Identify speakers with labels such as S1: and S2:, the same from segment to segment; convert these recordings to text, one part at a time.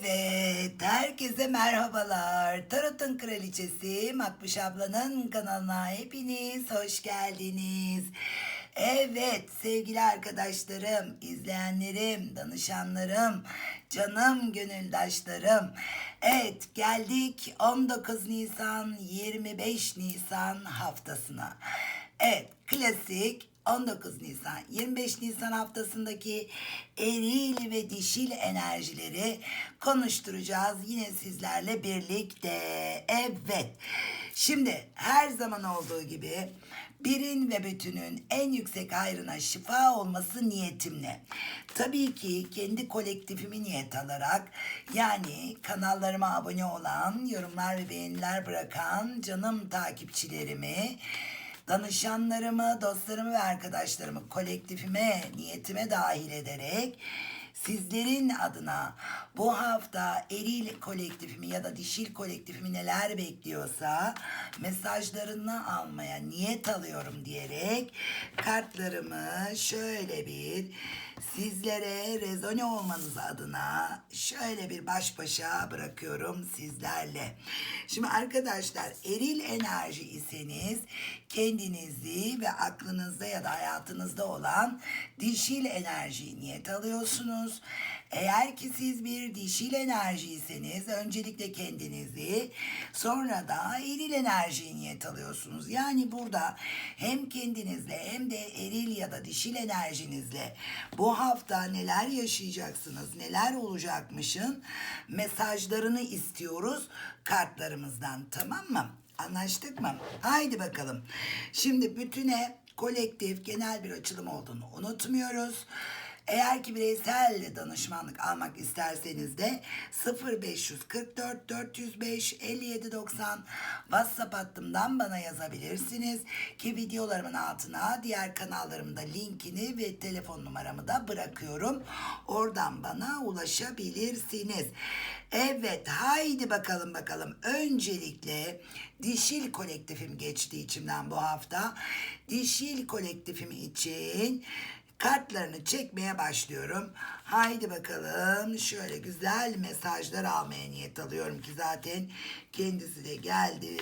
S1: Evet, herkese merhabalar. Tarot'un kraliçesi Makbuş ablanın kanalına hepiniz hoş geldiniz. Evet sevgili arkadaşlarım, izleyenlerim, danışanlarım, canım gönüldaşlarım. Evet geldik 19 Nisan 25 Nisan haftasına. Evet klasik 19 Nisan 25 Nisan haftasındaki eril ve dişil enerjileri konuşturacağız yine sizlerle birlikte. Evet. Şimdi her zaman olduğu gibi birin ve bütünün en yüksek hayrına şifa olması niyetimle. Tabii ki kendi kolektifimi niyet alarak yani kanallarıma abone olan, yorumlar ve beğeniler bırakan canım takipçilerimi danışanlarımı, dostlarımı ve arkadaşlarımı kolektifime, niyetime dahil ederek sizlerin adına bu hafta eril kolektifimi ya da dişil kolektifimi neler bekliyorsa mesajlarını almaya niyet alıyorum diyerek kartlarımı şöyle bir sizlere rezone olmanız adına şöyle bir baş başa bırakıyorum sizlerle. Şimdi arkadaşlar eril enerji iseniz kendinizi ve aklınızda ya da hayatınızda olan dişil enerjiyi niyet alıyorsunuz. Eğer ki siz bir dişil enerjiyseniz öncelikle kendinizi sonra da eril enerjiyi niyet alıyorsunuz. Yani burada hem kendinizle hem de eril ya da dişil enerjinizle bu hafta neler yaşayacaksınız, neler olacakmışın mesajlarını istiyoruz kartlarımızdan tamam mı? Anlaştık mı? Haydi bakalım. Şimdi bütüne kolektif genel bir açılım olduğunu unutmuyoruz. Eğer ki bireysel danışmanlık almak isterseniz de 0544 405 5790 WhatsApp hattımdan bana yazabilirsiniz ki videolarımın altına diğer kanallarımda linkini ve telefon numaramı da bırakıyorum. Oradan bana ulaşabilirsiniz. Evet haydi bakalım bakalım. Öncelikle dişil kolektifim geçti içimden bu hafta. Dişil kolektifim için kartlarını çekmeye başlıyorum. Haydi bakalım şöyle güzel mesajlar almaya niyet alıyorum ki zaten kendisi de geldi.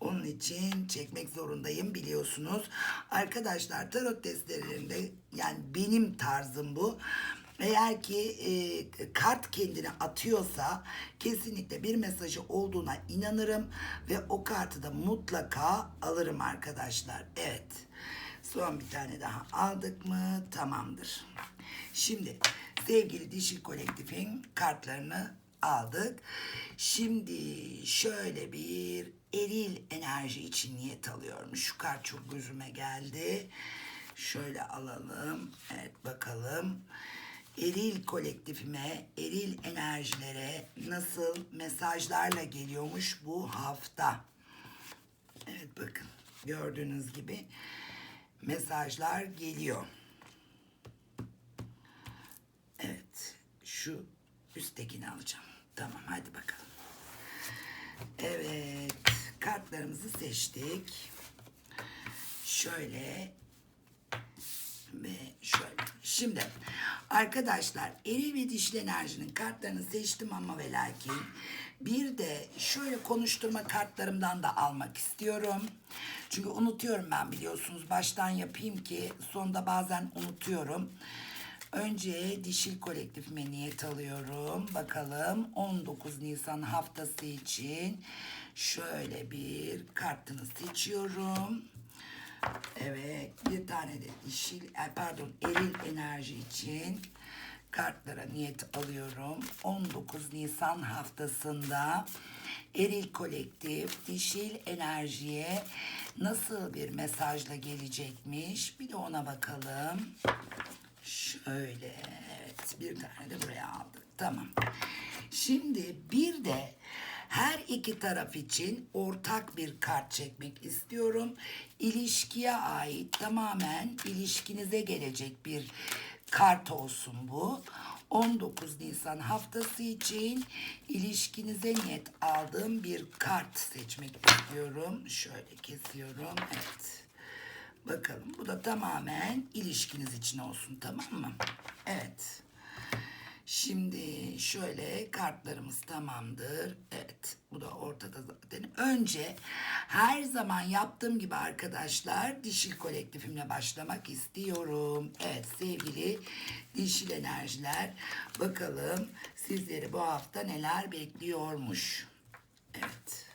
S1: Onun için çekmek zorundayım biliyorsunuz. Arkadaşlar tarot testlerinde yani benim tarzım bu. Eğer ki e, kart kendini atıyorsa kesinlikle bir mesajı olduğuna inanırım ve o kartı da mutlaka alırım arkadaşlar. Evet. Son bir tane daha aldık mı tamamdır. Şimdi sevgili dişi kolektifin kartlarını aldık. Şimdi şöyle bir eril enerji için niyet alıyorum. Şu kart çok gözüme geldi. Şöyle alalım. Evet bakalım. Eril kolektifime, eril enerjilere nasıl mesajlarla geliyormuş bu hafta. Evet bakın gördüğünüz gibi mesajlar geliyor. Evet şu üsttekini alacağım. Tamam hadi bakalım. Evet kartlarımızı seçtik. Şöyle ve şöyle. Şimdi arkadaşlar eril ve dişli enerjinin kartlarını seçtim ama ve lakin bir de şöyle konuşturma kartlarımdan da almak istiyorum. Çünkü unutuyorum ben biliyorsunuz. Baştan yapayım ki sonda bazen unutuyorum. Önce dişil kolektifime niyet alıyorum. Bakalım 19 Nisan haftası için şöyle bir kartını seçiyorum. Evet bir tane de dişil e, pardon eril enerji için kartlara niyet alıyorum. 19 Nisan haftasında eril kolektif dişil enerjiye nasıl bir mesajla gelecekmiş bir de ona bakalım. Şöyle evet bir tane de buraya aldık. Tamam. Şimdi bir de her iki taraf için ortak bir kart çekmek istiyorum. İlişkiye ait tamamen ilişkinize gelecek bir kart olsun bu. 19 Nisan haftası için ilişkinize niyet aldığım bir kart seçmek istiyorum. Şöyle kesiyorum. Evet. Bakalım bu da tamamen ilişkiniz için olsun tamam mı? Evet. Şimdi şöyle kartlarımız tamamdır. Evet bu da ortada zaten. Önce her zaman yaptığım gibi arkadaşlar dişil kolektifimle başlamak istiyorum. Evet sevgili dişil enerjiler bakalım sizleri bu hafta neler bekliyormuş. Evet.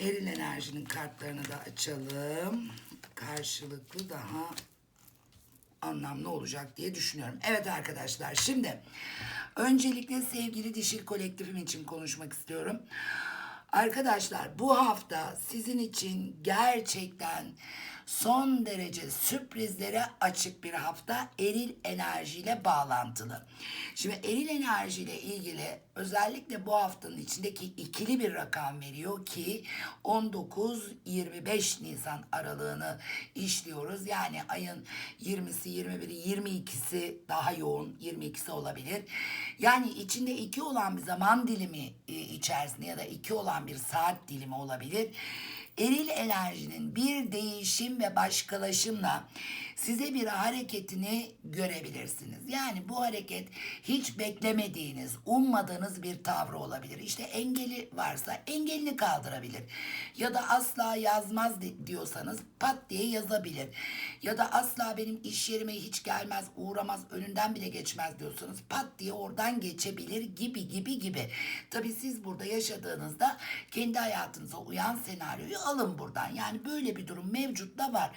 S1: Eril enerjinin kartlarını da açalım. Karşılıklı daha anlamlı olacak diye düşünüyorum. Evet arkadaşlar şimdi öncelikle sevgili dişil kolektifim için konuşmak istiyorum. Arkadaşlar bu hafta sizin için gerçekten son derece sürprizlere açık bir hafta eril enerjiyle bağlantılı. Şimdi eril enerjiyle ilgili özellikle bu haftanın içindeki ikili bir rakam veriyor ki 19-25 Nisan aralığını işliyoruz. Yani ayın 20'si, 21'i, 22'si daha yoğun, 22'si olabilir. Yani içinde iki olan bir zaman dilimi e, içerisinde ya da iki olan bir saat dilimi olabilir. Eril enerjinin bir değişim ve başkalaşımla size bir hareketini görebilirsiniz. Yani bu hareket hiç beklemediğiniz, ummadığınız bir tavrı olabilir. İşte engeli varsa engelini kaldırabilir. Ya da asla yazmaz di- diyorsanız pat diye yazabilir. Ya da asla benim iş yerime hiç gelmez, uğramaz, önünden bile geçmez diyorsanız pat diye oradan geçebilir gibi gibi gibi. Tabii siz burada yaşadığınızda kendi hayatınıza uyan senaryoyu alın buradan. Yani böyle bir durum mevcut da var.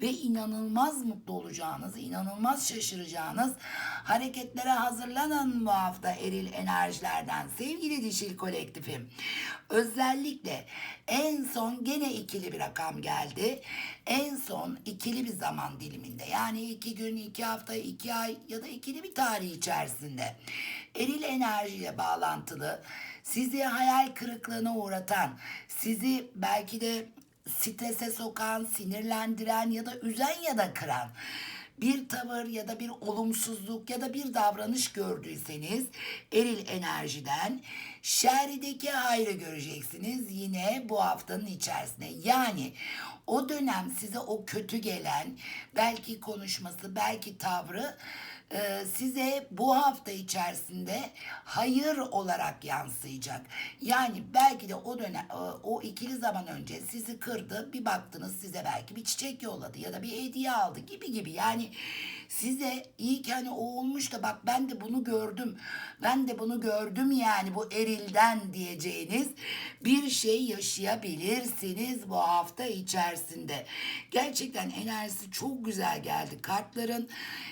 S1: Ve inanılmaz mutlu olacağınız, inanılmaz şaşıracağınız hareketlere hazırlanın bu hafta eril enerjilerden. Sevgili dişil kolektifim. Özellikle en son gene ikili bir rakam geldi. En son ikili bir zaman diliminde yani iki gün, iki hafta, iki ay ya da ikili bir tarih içerisinde eril enerjiyle bağlantılı sizi hayal kırıklığına uğratan, sizi belki de strese sokan, sinirlendiren ya da üzen ya da kıran bir tavır ya da bir olumsuzluk ya da bir davranış gördüyseniz eril enerjiden şerideki hayrı göreceksiniz yine bu haftanın içerisinde. Yani o dönem size o kötü gelen belki konuşması belki tavrı e, size bu hafta içerisinde hayır olarak yansıyacak. Yani belki de o dönem e, o ikili zaman önce sizi kırdı bir baktınız size belki bir çiçek yolladı ya da bir hediye aldı gibi gibi. Yani size iyi ki hani o olmuş da bak ben de bunu gördüm. Ben de bunu gördüm yani bu erilden diyeceğiniz bir şey yaşayabilirsiniz bu hafta içerisinde. Gerçekten enerjisi çok güzel geldi kartların.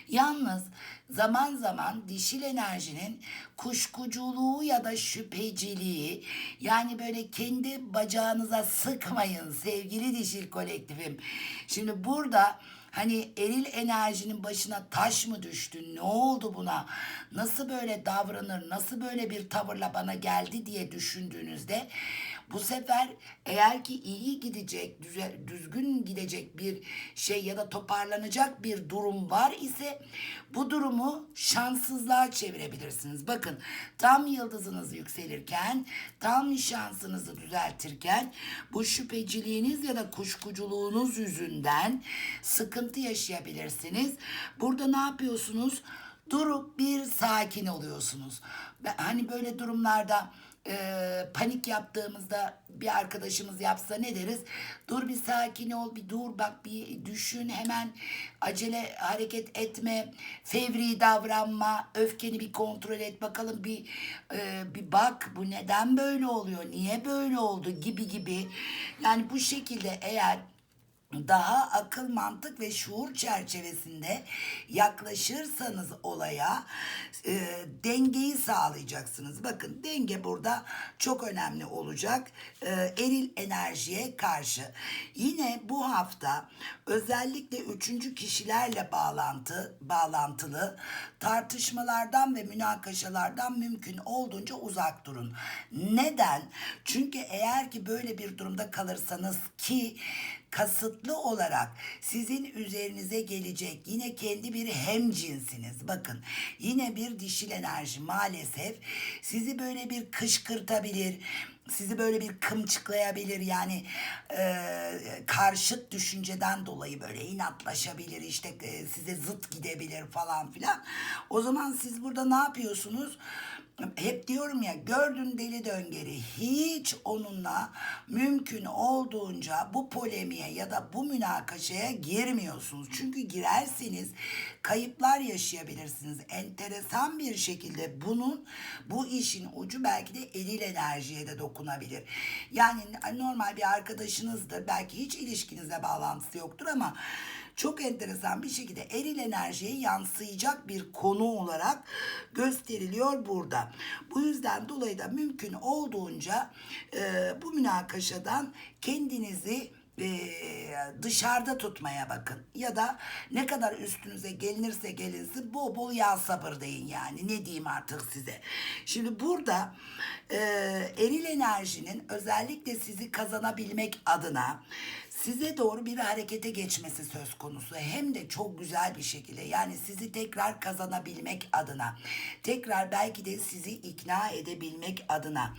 S1: Yalnız zaman zaman dişil enerjinin kuşkuculuğu ya da şüpheciliği yani böyle kendi bacağınıza sıkmayın sevgili dişil kolektifim. Şimdi burada Hani eril enerjinin başına taş mı düştü? Ne oldu buna? Nasıl böyle davranır? Nasıl böyle bir tavırla bana geldi diye düşündüğünüzde bu sefer eğer ki iyi gidecek, düzgün gidecek bir şey ya da toparlanacak bir durum var ise bu durumu şanssızlığa çevirebilirsiniz. Bakın tam yıldızınız yükselirken, tam şansınızı düzeltirken bu şüpheciliğiniz ya da kuşkuculuğunuz yüzünden sıkıntı yaşayabilirsiniz. Burada ne yapıyorsunuz? Durup bir sakin oluyorsunuz. Hani böyle durumlarda e, panik yaptığımızda bir arkadaşımız yapsa ne deriz? Dur bir sakin ol, bir dur bak bir düşün hemen acele hareket etme, fevri davranma, öfkeni bir kontrol et bakalım bir e, bir bak bu neden böyle oluyor, niye böyle oldu gibi gibi. Yani bu şekilde eğer daha akıl, mantık ve şuur çerçevesinde yaklaşırsanız olaya e, dengeyi sağlayacaksınız. Bakın denge burada çok önemli olacak. E, eril enerjiye karşı. Yine bu hafta özellikle üçüncü kişilerle bağlantı bağlantılı tartışmalardan ve münakaşalardan mümkün olduğunca uzak durun. Neden? Çünkü eğer ki böyle bir durumda kalırsanız ki kasıtlı olarak sizin üzerinize gelecek yine kendi bir hem cinsiniz. Bakın yine bir dişil enerji maalesef sizi böyle bir kışkırtabilir, sizi böyle bir kımçıklayabilir yani e, karşıt düşünceden dolayı böyle inatlaşabilir işte e, size zıt gidebilir falan filan. O zaman siz burada ne yapıyorsunuz? Hep diyorum ya gördün deli döngeri hiç onunla mümkün olduğunca bu polemiğe ya da bu münakaşaya girmiyorsunuz. Çünkü girerseniz kayıplar yaşayabilirsiniz. Enteresan bir şekilde bunun bu işin ucu belki de eril enerjiye de dokunabilir. Yani normal bir arkadaşınızdır belki hiç ilişkinize bağlantısı yoktur ama çok enteresan bir şekilde eril enerjiye yansıyacak bir konu olarak gösteriliyor burada. Bu yüzden dolayı da mümkün olduğunca e, bu münakaşadan kendinizi e, dışarıda tutmaya bakın. Ya da ne kadar üstünüze gelinirse gelinsin bol bol yağ sabır deyin yani. Ne diyeyim artık size. Şimdi burada e, eril enerjinin özellikle sizi kazanabilmek adına size doğru bir harekete geçmesi söz konusu. Hem de çok güzel bir şekilde. Yani sizi tekrar kazanabilmek adına. Tekrar belki de sizi ikna edebilmek adına.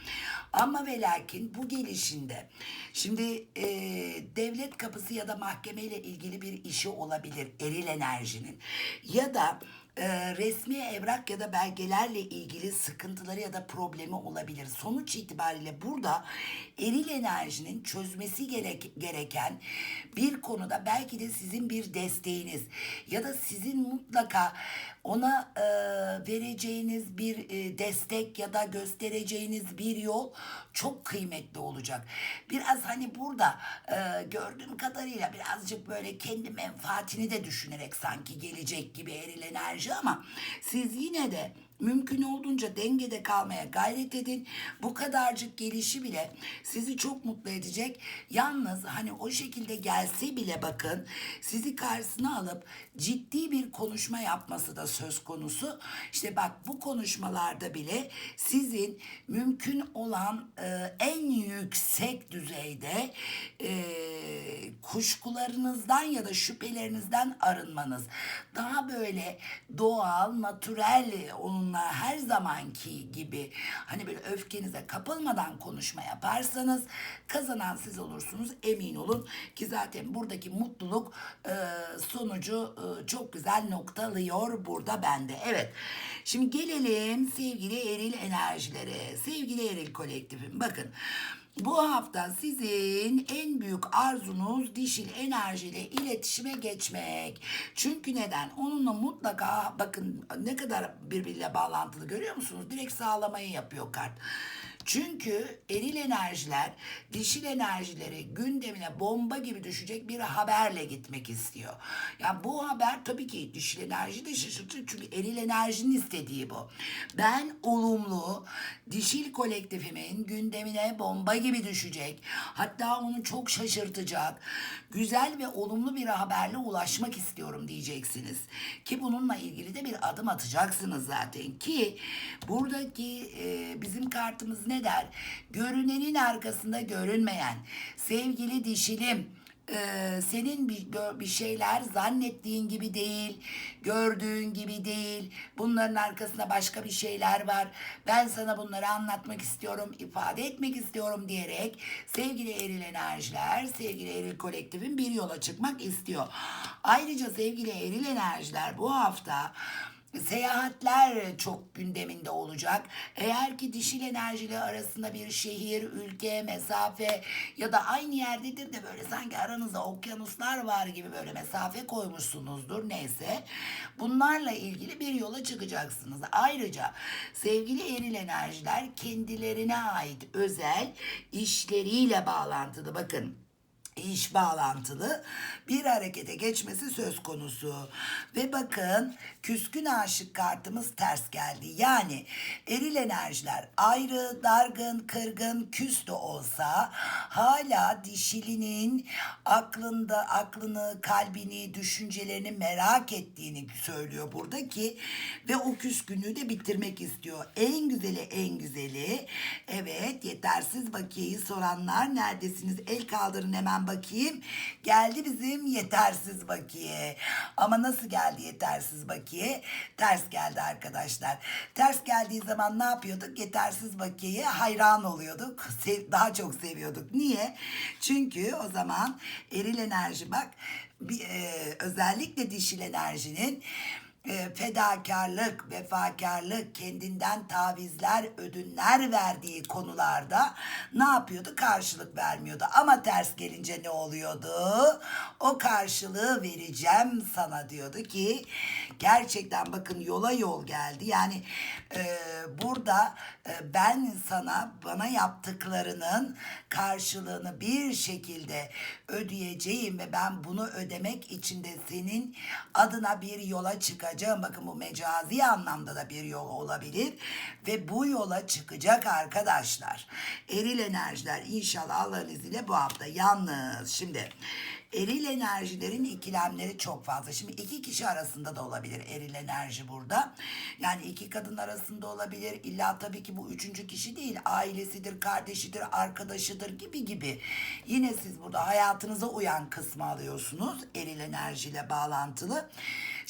S1: Ama ve lakin bu gelişinde şimdi e, devlet kapısı ya da mahkemeyle ilgili bir işi olabilir eril enerjinin. Ya da e, resmi evrak ya da belgelerle ilgili sıkıntıları ya da problemi olabilir. Sonuç itibariyle burada eril enerjinin çözmesi gerek, gereken bir konuda belki de sizin bir desteğiniz ya da sizin mutlaka ona e, vereceğiniz bir e, destek ya da göstereceğiniz bir yol çok kıymetli olacak. Biraz hani burada e, gördüğüm kadarıyla birazcık böyle kendi menfaatini de düşünerek sanki gelecek gibi eril enerji ama siz yine de mümkün olduğunca dengede kalmaya gayret edin. Bu kadarcık gelişi bile sizi çok mutlu edecek. Yalnız hani o şekilde gelse bile bakın sizi karşısına alıp ciddi bir konuşma yapması da söz konusu. İşte bak bu konuşmalarda bile sizin mümkün olan e, en yüksek düzeyde e, kuşkularınızdan ya da şüphelerinizden arınmanız. Daha böyle doğal, natürel onunla her zamanki gibi hani böyle öfkenize kapılmadan konuşma yaparsanız kazanan siz olursunuz emin olun ki zaten buradaki mutluluk e, sonucu e, çok güzel noktalıyor burada bende. Evet. Şimdi gelelim sevgili eril enerjilere. Sevgili eril kolektifim bakın. Bu hafta sizin en büyük arzunuz dişil enerjiyle iletişime geçmek. Çünkü neden? Onunla mutlaka bakın ne kadar birbiriyle bağlantılı görüyor musunuz? Direkt sağlamayı yapıyor kart. Çünkü eril enerjiler dişil enerjileri gündemine bomba gibi düşecek bir haberle gitmek istiyor. Yani bu haber tabii ki dişil enerji de şaşırtır çünkü eril enerjinin istediği bu. Ben olumlu dişil kolektifimin gündemine bomba gibi düşecek. Hatta onu çok şaşırtacak. Güzel ve olumlu bir haberle ulaşmak istiyorum diyeceksiniz. Ki bununla ilgili de bir adım atacaksınız zaten ki buradaki e, bizim kartımız ne der? Görünenin arkasında görünmeyen sevgili dişilim e, senin bir, bir şeyler zannettiğin gibi değil, gördüğün gibi değil. Bunların arkasında başka bir şeyler var. Ben sana bunları anlatmak istiyorum, ifade etmek istiyorum diyerek sevgili eril enerjiler, sevgili eril kolektifin bir yola çıkmak istiyor. Ayrıca sevgili eril enerjiler bu hafta Seyahatler çok gündeminde olacak. Eğer ki dişil enerjiyle arasında bir şehir, ülke, mesafe ya da aynı yerdedir de böyle sanki aranızda okyanuslar var gibi böyle mesafe koymuşsunuzdur neyse. Bunlarla ilgili bir yola çıkacaksınız. Ayrıca sevgili eril enerjiler kendilerine ait özel işleriyle bağlantılı. Bakın iş bağlantılı bir harekete geçmesi söz konusu. Ve bakın küskün aşık kartımız ters geldi. Yani eril enerjiler ayrı, dargın, kırgın, küs de olsa hala dişilinin aklında aklını, kalbini, düşüncelerini merak ettiğini söylüyor burada ki ve o küskünlüğü de bitirmek istiyor. En güzeli en güzeli evet yetersiz bakiyeyi soranlar neredesiniz? El kaldırın hemen hemen bakayım. Geldi bizim yetersiz bakiye. Ama nasıl geldi yetersiz bakiye? Ters geldi arkadaşlar. Ters geldiği zaman ne yapıyorduk? Yetersiz bakiyeye hayran oluyorduk. Sev- daha çok seviyorduk. Niye? Çünkü o zaman eril enerji bak bir, e, özellikle dişil enerjinin e, fedakarlık, vefakarlık, kendinden tavizler, ödünler verdiği konularda ne yapıyordu? Karşılık vermiyordu. Ama ters gelince ne oluyordu? O karşılığı vereceğim sana diyordu ki gerçekten bakın yola yol geldi. Yani e, burada e, ben sana bana yaptıklarının karşılığını bir şekilde ödeyeceğim ve ben bunu ödemek için de senin adına bir yola çıkacağım. Bakın bu mecazi anlamda da bir yol olabilir ve bu yola çıkacak arkadaşlar. Eril enerjiler inşallah Allah'ın izniyle bu hafta. Yalnız şimdi eril enerjilerin ikilemleri çok fazla. Şimdi iki kişi arasında da olabilir eril enerji burada. Yani iki kadın arasında olabilir. İlla tabii ki bu üçüncü kişi değil. Ailesidir, kardeşidir, arkadaşıdır gibi gibi. Yine siz burada hayatınıza uyan kısmı alıyorsunuz. Eril enerjiyle bağlantılı.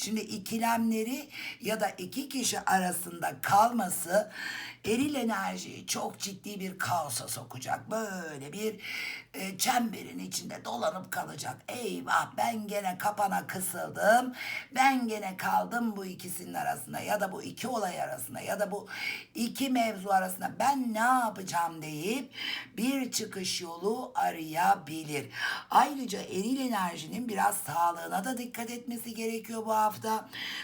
S1: Şimdi ikilemleri ya da iki kişi arasında kalması eril enerjiyi çok ciddi bir kaosa sokacak. Böyle bir e, çemberin içinde dolanıp kalacak. Eyvah ben gene kapana kısıldım. Ben gene kaldım bu ikisinin arasında ya da bu iki olay arasında ya da bu iki mevzu arasında ben ne yapacağım deyip bir çıkış yolu arayabilir. Ayrıca eril enerjinin biraz sağlığına da dikkat etmesi gerekiyor bu hafta.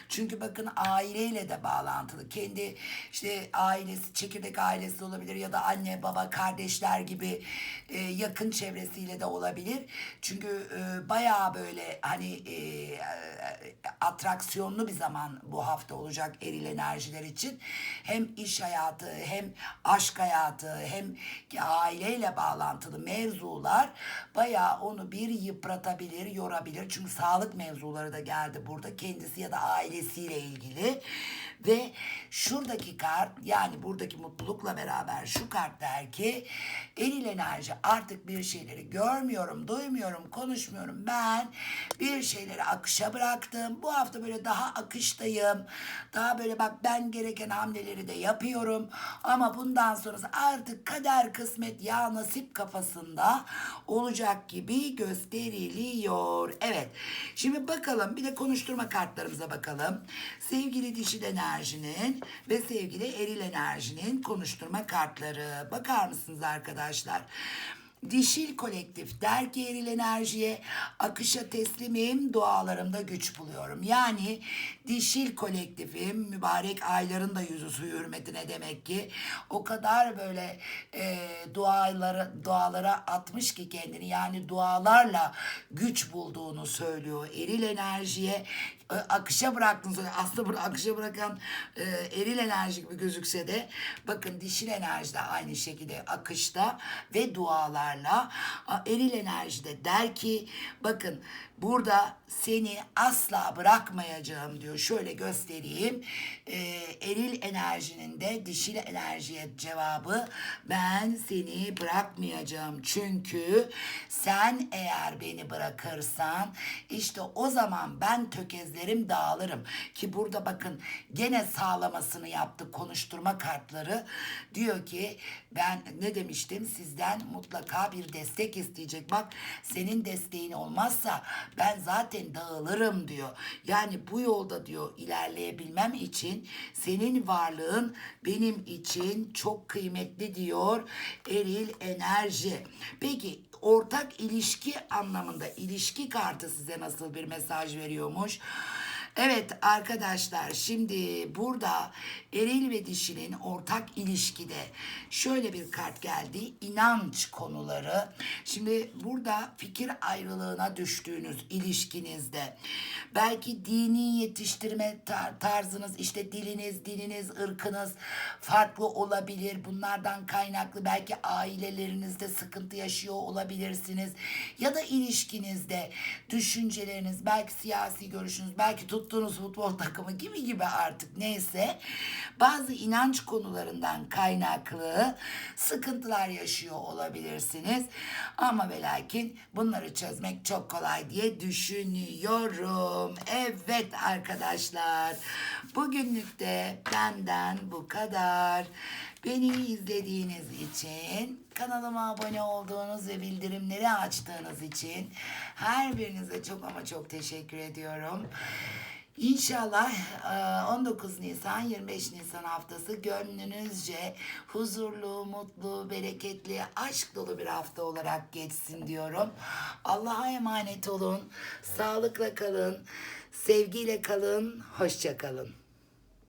S1: Çünkü bakın aileyle de bağlantılı. Kendi işte ailesi, çekirdek ailesi olabilir ya da anne, baba, kardeşler gibi e, yakın çevresiyle de olabilir. Çünkü e, bayağı böyle hani e, atraksiyonlu bir zaman bu hafta olacak eril enerjiler için. Hem iş hayatı, hem aşk hayatı, hem aileyle bağlantılı mevzular bayağı onu bir yıpratabilir, yorabilir. Çünkü sağlık mevzuları da geldi burada kendisi ya da ailesiyle ilgili. Ve şuradaki kart yani buradaki mutlulukla beraber şu kart der ki eril enerji artık bir şeyleri görmüyorum, duymuyorum, konuşmuyorum. Ben bir şeyleri akışa bıraktım. Bu hafta böyle daha akıştayım. Daha böyle bak ben gereken hamleleri de yapıyorum. Ama bundan sonrası artık kader kısmet ya nasip kafasında olacak gibi gösteriliyor. Evet. Şimdi bakalım bir de konuşturma kartlarımıza bakalım. Sevgili dişil enerjinin ve sevgili eril enerjinin konuşturma kartları. Bakar mısınız arkadaşlar? Dişil kolektif der ki eril enerjiye akışa teslimim dualarımda güç buluyorum. Yani dişil kolektifim mübarek ayların da yüzü suyu hürmetine demek ki o kadar böyle e, dualara, dualara atmış ki kendini yani dualarla güç bulduğunu söylüyor. Eril enerjiye akışa bıraktınız. Aslında akışa bırakan e, eril enerji gibi gözükse de bakın dişil enerji de aynı şekilde akışta ve dualarla eril enerji de der ki bakın burada seni asla bırakmayacağım diyor. Şöyle göstereyim. E, eril enerjinin de dişil enerjiye cevabı ben seni bırakmayacağım. Çünkü sen eğer beni bırakırsan işte o zaman ben tökezlerim dağılırım. Ki burada bakın gene sağlamasını yaptı konuşturma kartları. Diyor ki ben ne demiştim sizden mutlaka bir destek isteyecek. Bak senin desteğin olmazsa ben zaten dağılırım diyor. Yani bu yolda diyor ilerleyebilmem için senin varlığın benim için çok kıymetli diyor eril enerji. Peki ortak ilişki anlamında ilişki kartı size nasıl bir mesaj veriyormuş? Evet arkadaşlar şimdi burada eril ve dişinin ortak ilişkide şöyle bir kart geldi. İnanç konuları. Şimdi burada fikir ayrılığına düştüğünüz ilişkinizde belki dini yetiştirme tar- tarzınız işte diliniz, dininiz, ırkınız farklı olabilir. Bunlardan kaynaklı belki ailelerinizde sıkıntı yaşıyor olabilirsiniz. Ya da ilişkinizde düşünceleriniz, belki siyasi görüşünüz, belki tuttuğunuz futbol takımı gibi gibi artık neyse. bazı inanç konularından kaynaklı sıkıntılar yaşıyor olabilirsiniz. Ama ve bunları çözmek çok kolay diye düşünüyorum. Evet arkadaşlar bugünlük de benden bu kadar. Beni izlediğiniz için, kanalıma abone olduğunuz ve bildirimleri açtığınız için her birinize çok ama çok teşekkür ediyorum. İnşallah e, 19 Nisan 25 Nisan haftası gönlünüzce huzurlu, mutlu, bereketli, aşk dolu bir hafta olarak geçsin diyorum. Allah'a emanet olun. Sağlıkla kalın. Sevgiyle kalın. Hoşça kalın.